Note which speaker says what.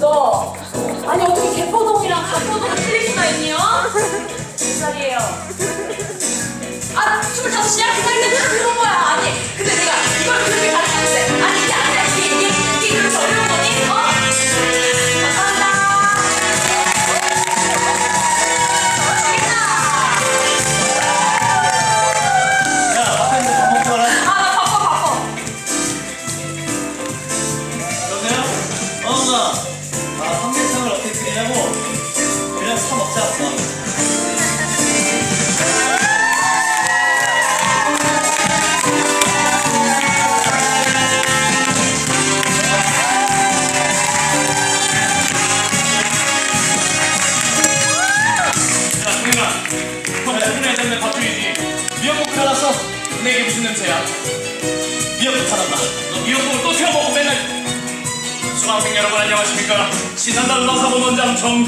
Speaker 1: 너 아니 어떻게 개포동이랑 갑포동 틀릴 수가 있니요? 어? 몇 살이에요? 아, 25시야? 그 살인데 왜 그런 거야? 아니, 근데 내가 이걸 그렇게 가르쳤는데 아니, 이게 안 돼. 이게, 이게, 이게 그렇게 어려운 거니? 어? 감사합니다. 멋있다.
Speaker 2: 야, 앞에 있는 밥 먹고 가라. 그러게요. 어, 엄마.
Speaker 3: 형 퇴근해야 되는데 바쁘지
Speaker 2: 미역국 끓여놨어.
Speaker 3: 근데 이게 무슨 냄새야?
Speaker 2: 미역국 찾았다.
Speaker 3: 너 미역국을 또 시켜먹고 맨날. 수강생 여러분 안녕하십니까? 시사단라사본 원장 정